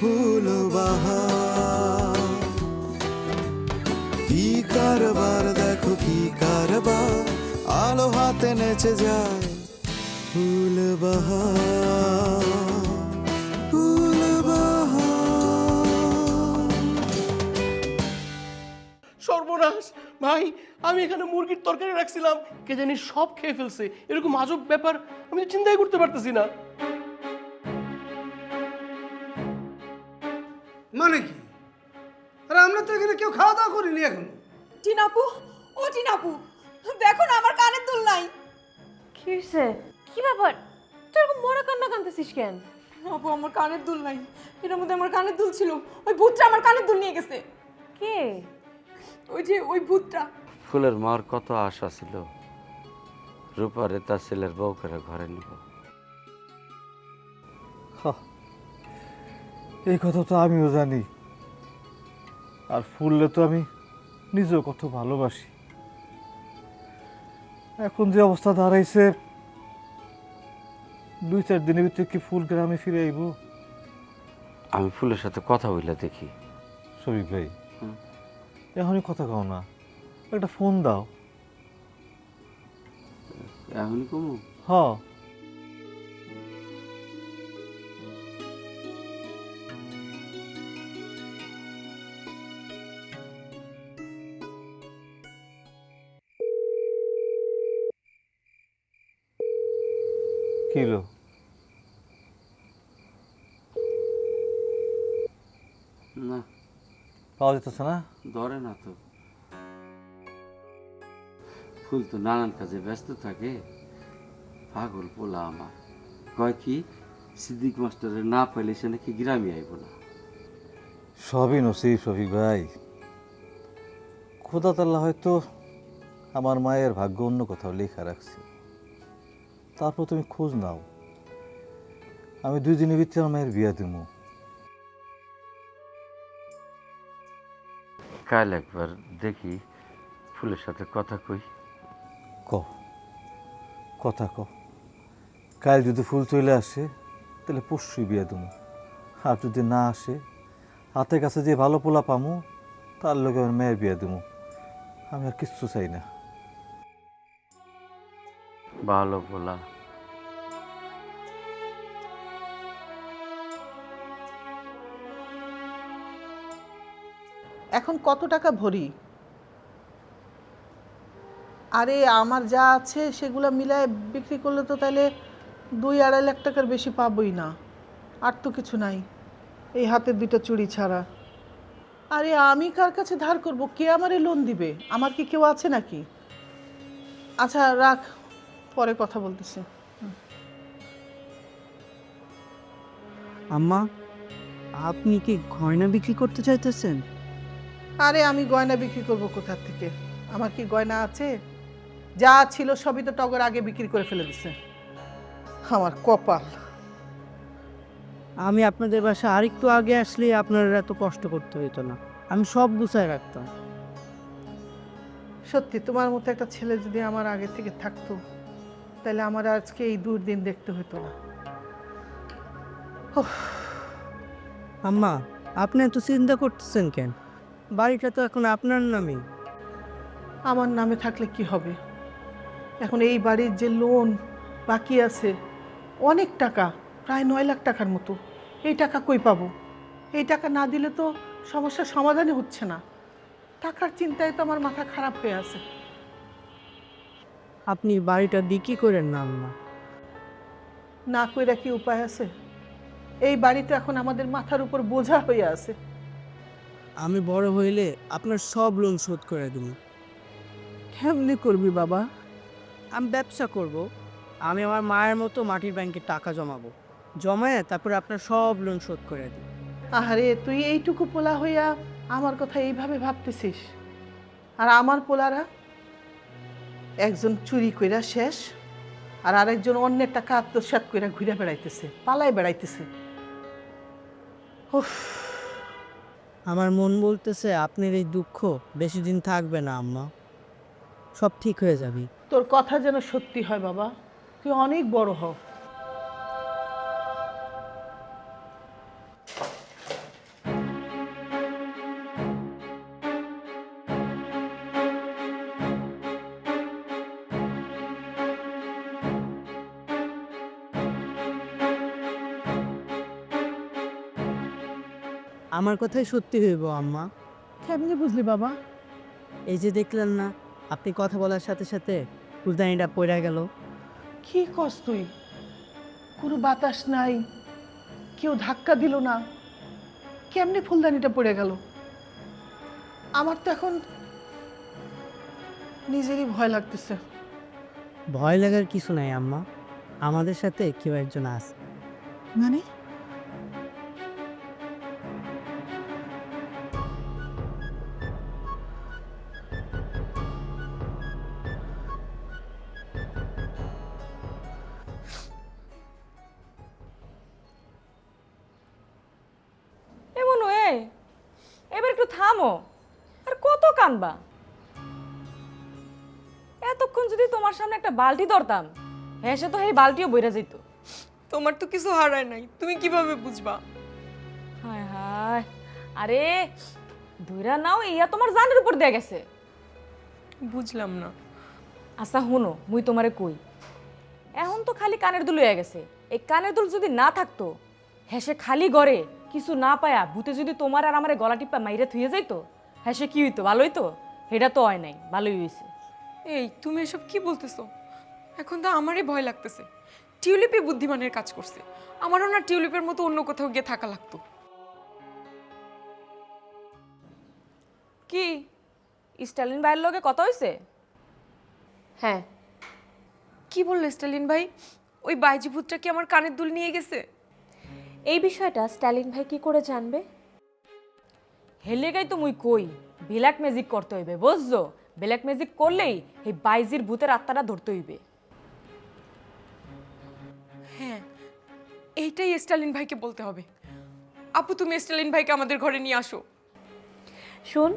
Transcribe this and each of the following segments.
ফুল বাহার কি কারবার, দেখো কি কারবার। আলো হাতে নেচে যায় ফুল বাহার ফুল সর্বনাশ। ভাই, আমি এখানে মুরগির তরকারি রাখছিলাম। কে জানি সব খেয়ে ফেলছে। এরকম আজব ব্যাপার, আমি চিন্তাই করতে পারতেছি না। মানে কি? আরে আমরা তো এখানে কেউ খাওয়া দাওয়া করিনি এখন। টিনাপু ও টিনাপু দেখো না আমার কানের দুল নাই। কি হয়েছে কি ব্যাপার? তুই এরকম মরা কান্না কান্দতেছিস কেন? আপু আমার কানের দুল নাই। এটার মধ্যে আমার কানের দুল ছিল। ওই ভূতটা আমার কানের দুল নিয়ে গেছে। কে? ওই যে ওই ভূতটা। ফুলের মার কত আশা ছিল। রূপারে তার ছেলের বউ করে ঘরে নিব। এই কথা তো আমিও জানি। আর ফুললে তো আমি নিজেও কত ভালোবাসি। এখন যে অবস্থা দাঁড়াইছে দুই চার দিনের ভিতরে কি ফুল গ্রামে ফিরে আইব? আমি ফুলের সাথে কথা বলে দেখি। শফিক ভাই এখনই কথা কও না একটা ফোন দাও। এখনই কমু? হ কি হলো না। পাওয়া যেতেছে না? ধরে না তো। ফুল তো নানান কাজে ব্যস্ত থাকে। পাগল পোলা আমার। কয় কি সিদ্দিক মাস্টারের না পাইলে সে নাকি গ্রামে আইব না। সবই নসিব শফিক ভাই। খোদা তাল্লাহ হয়তো আমার মায়ের ভাগ্য অন্য কোথাও লেখা রাখছে। তারপর তুমি খোঁজ নাও। আমি দুই দিনের ভিতরে আমার মায়ের বিয়া দিব কাল একবার দেখি ফুলের সাথে কথা কই। ক। কথা ক। কাল যদি ফুল চলে আসে তাহলে পরশুই বিয়া দেবো আর যদি না আসে হাতে কাছে যে ভালো পোলা পামু তার লগে আমার মেয়ের বিয়া দেবো আমি আর কিচ্ছু চাই না। ভালো পোলা এখন কত টাকা ভরি? আরে, আমার যা আছে সেগুলো মিলায় বিক্রি করলে তো তাহলে দুই আড়াই লাখ টাকার বেশি পাবই না। আর তো কিছু নাই। এই হাতের দুটো চুড়ি ছাড়া। আরে, আমি কার কাছে ধার করব? কে আমারে লোন দিবে? আমার কি কেউ আছে নাকি? আচ্ছা রাখ। পরে কথা বলতেছি। আম্মা আপনি কি গয়না বিক্রি করতে চাইতেছেন? আরে আমি গয়না বিক্রি করব কোথা থেকে? আমার কি গয়না আছে? যা ছিল সবই তো টগর আগে বিক্রি করে ফেলে দিছে। আমার কপাল। আমি আপনাদের বাসা আরেকটু আগে আসলে আপনারা এত কষ্ট করতে হতো না। আমি সব গুছায় রাখতাম। সত্যি তোমার মতো একটা ছেলে যদি আমার আগে থেকে থাকতো তাহলে আমার আজকে এই দুর্দিন দেখতে হতো না। আম্মা আপনি এত চিন্তা করতেছেন কেন? বাড়িটা তো এখন আপনার নামেই আমার নামে থাকলে কি হবে? এখন এই বাড়ির যে লোন বাকি আছে অনেক টাকা প্রায় নয় লাখ টাকার মতো। এই টাকা কই পাবো? এই টাকা না দিলে তো সমস্যার সমাধানই হচ্ছে না। টাকার চিন্তায় তো আমার মাথা খারাপ হয়ে আছে। আপনি বাড়িটা বিক্রি করেন না না কইরা কি উপায় আছে? এই বাড়ি তো এখন আমাদের মাথার উপর বোঝা হয়ে আছে। আমি বড় হইলে আপনার সব লোন শোধ করে দেব। কেমনি করবি বাবা? আমি ব্যবসা করব। আমি আমার মায়ের মতো মাটির ব্যাংকে টাকা জমাবো। জমায়ে তারপরে আপনার সব লোন শোধ করে দিই আহারে তুই এইটুকু পোলা হইয়া আমার কথা এইভাবে ভাবতেছিস? আর আমার পোলারা একজন চুরি কইরা শেষ আর আরেকজন অন্যের টাকা আত্মসাৎ কইরা ঘুরে বেড়াইতেছে পালায় বেড়াইতেছে। আমার মন বলতেছে আপনার এই দুঃখ বেশি দিন থাকবে না আম্মা। সব ঠিক হয়ে যাবে। তোর কথা যেন সত্যি হয় বাবা। তুই অনেক বড় হও আমার কথাই সত্যি হইব আম্মা। কেমনি বুঝলি বাবা? এই যে দেখলেন না আপনি কথা বলার সাথে সাথে ফুলদানিটা পড়ে গেল। কি কস তুই? কোনো বাতাস নাই কেউ ধাক্কা দিল না। কেমনে ফুলদানিটা পড়ে গেল? আমার তো এখন নিজেরই ভয় লাগতেছে। ভয় লাগার কিছু নাই আম্মা। আমাদের সাথে কেউ একজন আছে। মানে? থামো আর কত কানবা? এতক্ষণ যদি তোমার সামনে একটা বালতি ধরতাম হ্যাঁ সে তো এই বালতিও বইরা যেত তোমার তো কিছু হারায় নাই তুমি কীভাবে বুঝবা? হায় হায় আরে ধইরা নাও ইয়া তোমার জানের উপর দিয়ে গেছে। বুঝলাম না। আচ্ছা হুনো মুই তোমারে কই এখন তো খালি কানের দুল হয়ে গেছে। এই কানের দুল যদি না থাকতো হেসে খালি গড়ে কিছু না পায়া ভূতে যদি তোমার আর আমার গলা টিপা মাইরে থুয়ে যাইতো হ্যাঁ সে কি হইতো? ভালো হইতো সেটা তো হয় নাই ভালোই হয়েছে এই তুমি এসব কি বলতেছো? এখন তো আমারই ভয় লাগতেছে। টিউলিপই বুদ্ধিমানের কাজ করছে। আমারও না টিউলিপের মতো অন্য কোথাও গিয়ে থাকা লাগতো। কি? স্টালিন ভাইয়ের লগে কথা হয়েছে হ্যাঁ। কি বললে স্টালিন ভাই? ওই বাইজি ভূতটা কি আমার কানের দুল নিয়ে গেছে? এই বিষয়টা স্ট্যালিন ভাই কি করে জানবে? হেলে গাই তো মুই কই ব্ল্যাক ম্যাজিক করতে হইবে বুঝছ? ব্ল্যাক ম্যাজিক করলেই এই বাইজির ভূতের আত্মাটা ধরতে হইবে। হ্যাঁ এইটাই স্টালিন ভাইকে বলতে হবে। আপু তুমি স্টালিন ভাইকে আমাদের ঘরে নিয়ে আসো। শোন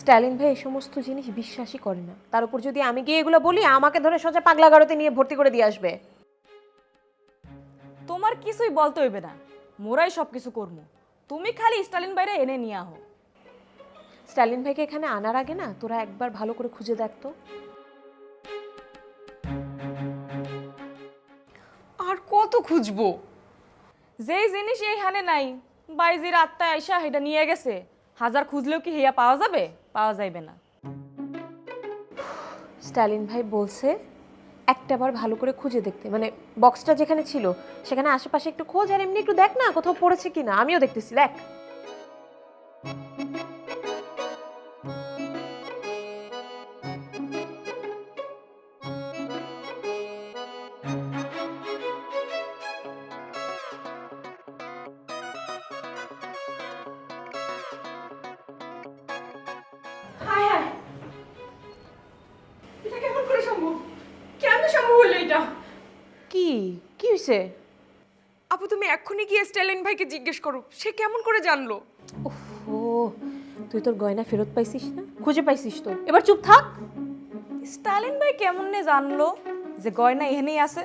স্ট্যালিন ভাই এই সমস্ত জিনিস বিশ্বাসই করে না। তার উপর যদি আমি গিয়ে এগুলো বলি আমাকে ধরে সোজা পাগলা গারোতে নিয়ে ভর্তি করে দিয়ে আসবে। তোমার কিছুই বলতে হইবে না। মোরাই সব কিছু করব তুমি খালি স্টালিন বাইরে এনে নিয়ে আহো। স্ট্যালিন ভাইকে এখানে আনার আগে না তোরা একবার ভালো করে খুঁজে দেখতো আর কত খুঁজবো? যেই জিনিস এই হানে নাই বাইজির আত্মা আইসা সেটা নিয়ে গেছে। হাজার খুঁজলেও কি হেয়া পাওয়া যাবে? পাওয়া যাইবে না। স্টালিন ভাই বলছে একটাবার ভালো করে খুঁজে দেখতে। মানে বক্সটা যেখানে ছিল, সেখানে আশেপাশে একটু খোঁজ আর এমনি একটু দেখ না কোথাও পড়েছে কিনা। আমিও দেখতেছি, দেখ। গিয়ে স্টালিন ভাইকে জিজ্ঞেস করো সে কেমন করে জানলো? ও তুই তোর গয়না ফেরত পাইছিস না? খুঁজে পাইছিস তো। এবার চুপ থাক। স্টালিন ভাই কেমন নে জানলো যে গয়না এখানেই আছে?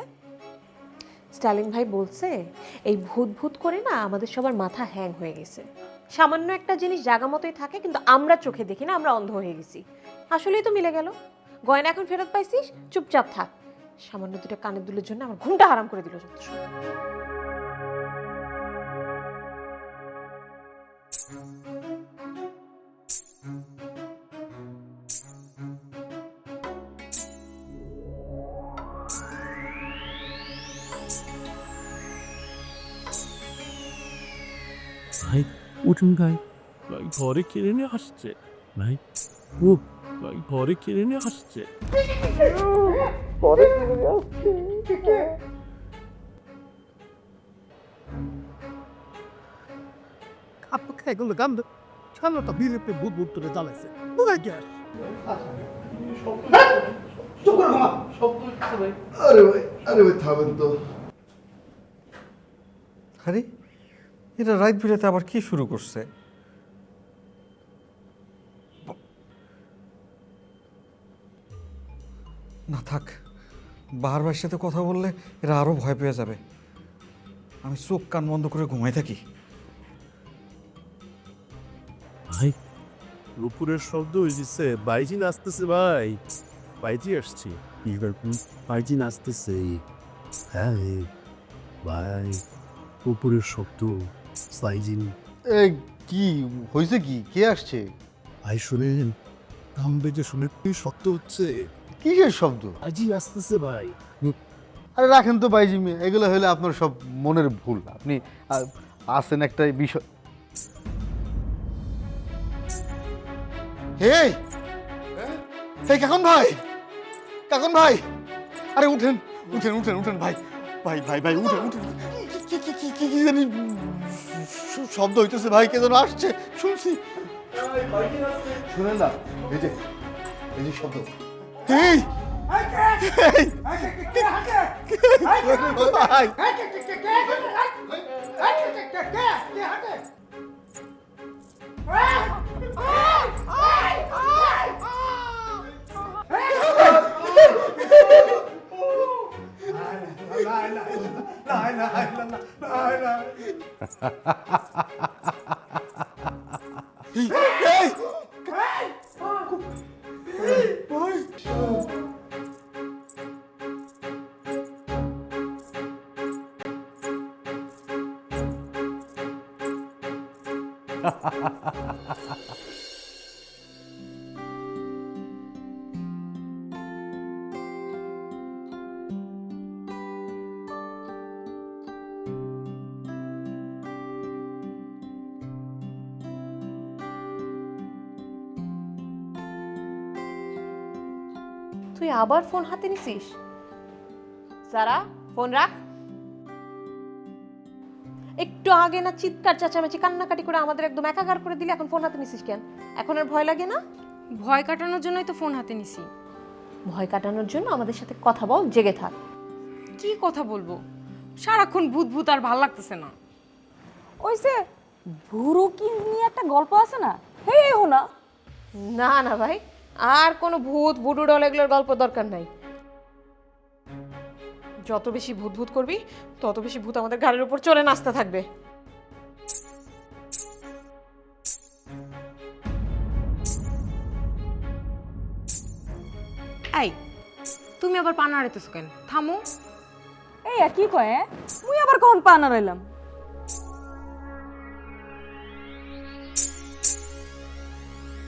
স্টালিন ভাই বলছে এই ভূত ভূত করে না আমাদের সবার মাথা হ্যাং হয়ে গেছে। সামান্য একটা জিনিস জাগা মতোই থাকে কিন্তু আমরা চোখে দেখি না আমরা অন্ধ হয়ে গেছি। আসলেই তো মিলে গেল। গয়না এখন ফেরত পাইছিস? চুপচাপ থাক। সামান্য দুটো কানের দুলের জন্য আমার ঘুমটা হারাম করে দিল যত ভাই উঠুন ভাই। ভাই ঘরে কিনে নিয়ে আসছে? ভাই ও। ভাই ঘরে কিনে নিয়ে আসছে? এগুলো কাম সামনেটা বিলেতে ভূত ভূত করে জ্বালাইছে কোথায় কি আস চুপ করে ঘুমা শব্দ হচ্ছে আরে ভাই আরে ভাই থামেন তো। আরে এটা রাত বিরাতে আবার কি শুরু করছে? না থাক বাহার ভাইয়ের সাথে কথা বললে এরা আরও ভয় পেয়ে যাবে। আমি চোখ কান বন্ধ করে ঘুমাই থাকি। ভাই রূপুরের শব্দ হয়েছে বাইজি নাচতেছে ভাই। বাইজি আসছে। বাইজি নাচতেছে। হ্যাঁ ভাই। রূপুরের শব্দ বাইজিন এ কি? হয়েছে কি? কে আসছে? ভাই শুনেন থামবে যে শুনে কি শব্দ হচ্ছে? কিসের শব্দ? বাইজি আসতেছে ভাই। আরে রাখেন তো বাইজি মেয়ে এগুলো হলে আপনার সব মনের ভুল। আপনি আসেন একটা বিষয়। হে! এই কাকন ভাই! কাকন ভাই! আরে উঠেন উঠেন উঠেন উঠেন ভাই। ভাই ভাই ভাই উঠেন উঠেন। কি জানি শব্দ হইতেছে ভাই কে যেন আসছে শুনছি শুনেন না এই যে এই যে শব্দ এই এই! ভাই এই! তুই আবার ফোন হাতে নিছিস? সারা ফোন রাখ। একটু আগে না চিৎকার চেঁচামেচি কান্নাকাটি করে আমাদের একদম একাকার করে দিলে এখন ফোন হাতে নিছিস কেন? এখন আর ভয় লাগে না? ভয় কাটানোর জন্যই তো ফোন হাতে নিছি। ভয় কাটানোর জন্য আমাদের সাথে কথা বল জেগে থাক। কি কথা বলব? সারাক্ষণ ভূত ভূত আর ভালো লাগতেছে না। ওই যে ভুরু কি নিয়ে একটা গল্প আছে না? হে হো হোনা। না না ভাই। আর কোনো ভূত বুডু ডল এগুলোর গল্প দরকার নাই। যত বেশি ভূত ভূত করবি তত বেশি ভূত আমাদের ঘাড়ের উপর চলে নাচতে থাকবে। এই তুমি আবার পানা আড়াইতেছো কেন? থামো। এই কি কয়? মুই আবার কখন পা না রইলাম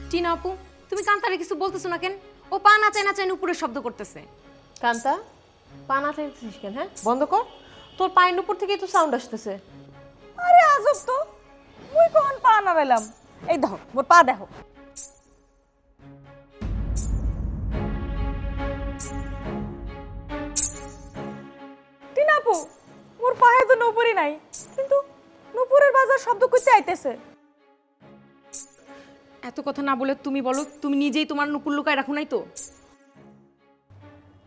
টিনা আপু তুমি কান্তারে কিছু বলতেছো না কেন? ও পা নাচায় নাচায় উপরের শব্দ করতেছে। কান্তা পা না থাকছিস কেন হ্যাঁ? বন্ধ কর। তোর পায়ের উপর থেকেই তো সাউন্ড আসতেছে। আরে আজব তো। মুই কখন পা না রইলাম এই দেখো মোর পা দেখো। টিনাপু মোর পায়ে তো নুপুরি নাই কিন্তু নুপুরের বাজার শব্দ করতে আইতেছে। এত কথা না বলে তুমি বলো তুমি নিজেই তোমার নুপুর লুকায় রাখো নাই তো?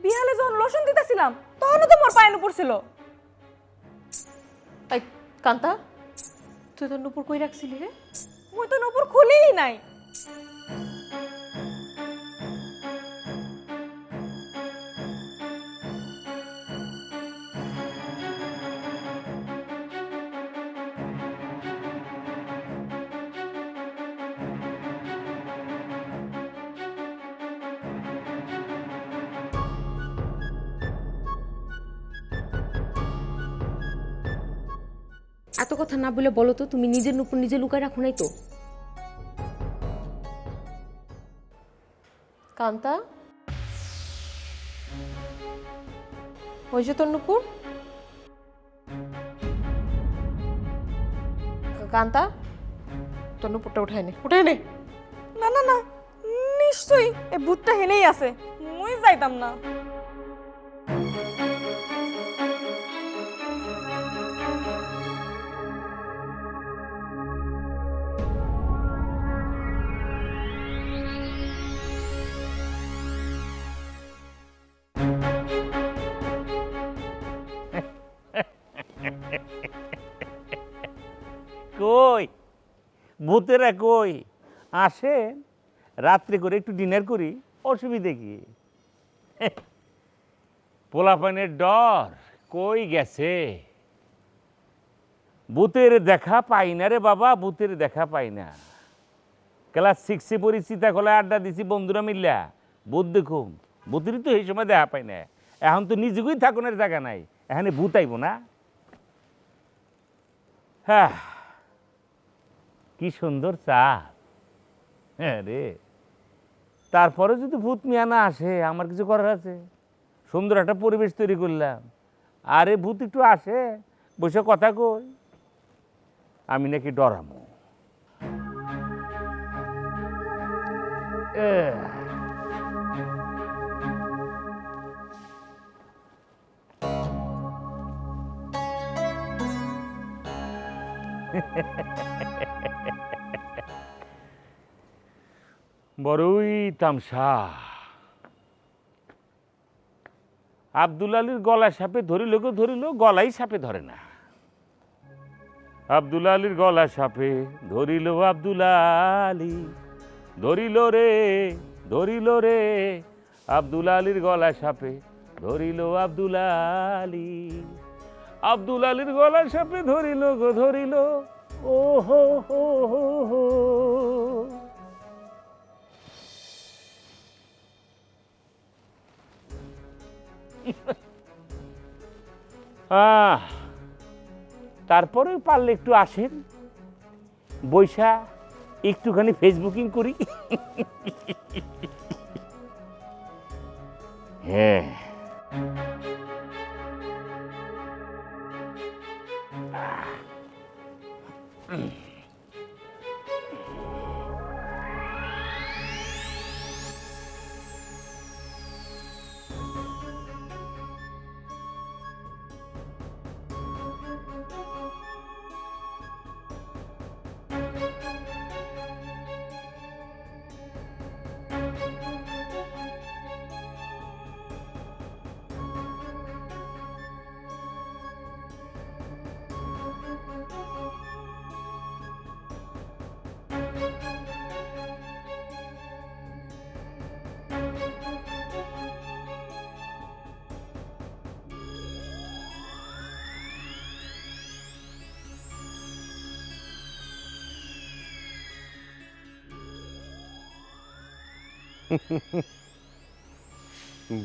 বিহালে যখন লোশন দিতেছিলাম তখনও তো মোর পায়ে নুপুর ছিল। তাই কান্তা তুই তো নুপুর কই রাখছিলি রে? মুই তো নুপুর খুলিই নাই। এত কথা না বলে বলো তো তুমি নিজের নুপুর নিজে লুকায় রাখো নাই তো? কান্তা? ওই যে তোর নুপুর কান্তা? তোর নুপুরটা উঠায় নে উঠায় নে। না না না নিশ্চয়ই এই ভূতটা হেনেই আছে মুই যাইতাম না। ভূতেরা কই? আসে, রাত্রে করে একটু ডিনার করি, অসুবিধে কি? পোলাপানের ডর কই গেছে? ভূতের দেখা পাই না রে বাবা, ভূতের দেখা পাই না। ক্লাস সিক্সে পড়ি সীতাকলায় আড্ডা দিছি, বন্ধুরা মিল্লা। ভূত দেখুম, ভূতেরই তো এই সময় দেখা পাই না। এখন তো নিজেকেই থাকুনের জায়গা নাই, এখানে ভূত আইব না। হ্যাঁ। কি সুন্দর চা হ্যাঁ রে। তারপরে যদি ভূত মিয়া না আসে, আমার কিছু করার আছে? সুন্দর একটা পরিবেশ তৈরি করলাম। আরে ভূত একটু আসে, বসে কথা কই। আমি নাকি ডরামো। এ। বড়ই তামসা আব্দুল আলীর গলা সাপে ধরিল গো, ধরিল, গলাই সাপে ধরে না। আব্দুল আলীর গলা সাপে ধরিল আব্দুল আলী, ধরিল রে ধরিল রে। আব্দুল আলীর গলা সাপে ধরিল আব্দুল আলী। আব্দুল আলীর গলা সাপে ধরিল গো, ধরিল। ও হো হো হো হো। তারপরে পারলে একটু আসেন। বৈশা একটুখানি ফেসবুকিং করি। হ্যাঁ।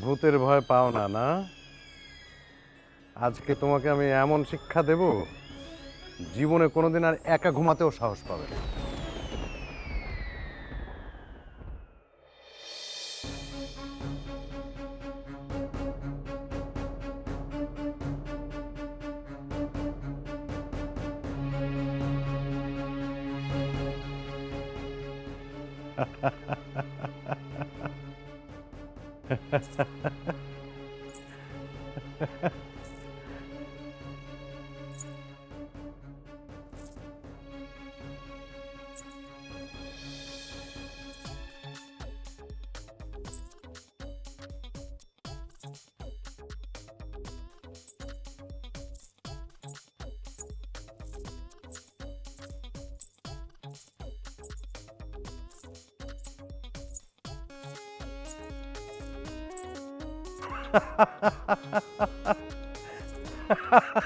ভূতের ভয় পাও না না? আজকে তোমাকে আমি এমন শিক্ষা দেব, জীবনে কোনোদিন আর একা ঘুমাতেও সাহস পাবে না। ハハハハ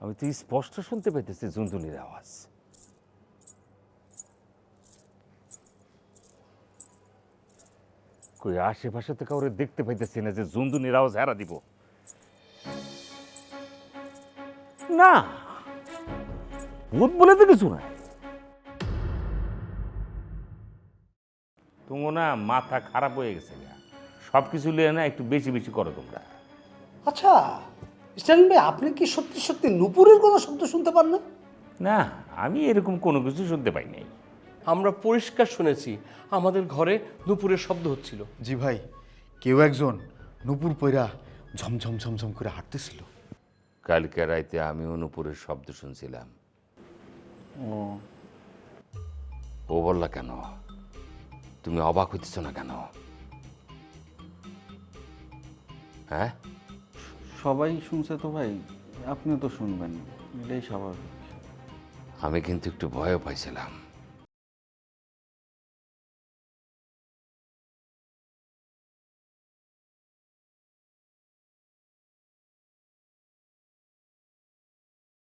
আমি তো স্পষ্ট শুনতে পাইতেছি ঝুনঝুনির আওয়াজ। কই, আশেপাশে তো কাউরে দেখতে পাইতেছি না যে ঝুনঝুনির আওয়াজ হারা দিব। না, ভূত বলে তো কিছু নাই। তোমার না মাথা খারাপ হয়ে গেছে। সব কিছু লিয়ে না একটু বেশি বেশি করো তোমরা। আচ্ছা। স্ট্যালিন ভাই আপনি কি সত্যি সত্যি নুপুরের কোনো শব্দ শুনতে পান না? না আমি এরকম কোনো কিছু শুনতে পাই নাই। আমরা পরিষ্কার শুনেছি আমাদের ঘরে দুপুরের শব্দ হচ্ছিল। জি ভাই কেউ একজন নুপুর পইরা ঝমঝম ঝমঝম করে হাঁটতেছিল। কালকে রাইতে আমি অনুপুরের শব্দ শুনছিলাম। ও। ও বললা কেন? তুমি অবাক হইতেছ না কেন? হ্যাঁ? সবাই শুনছে তো ভাই আপনি তো শুনবেন এটাই স্বাভাবিক। আমি কিন্তু একটু ভয়ও পাইছিলাম।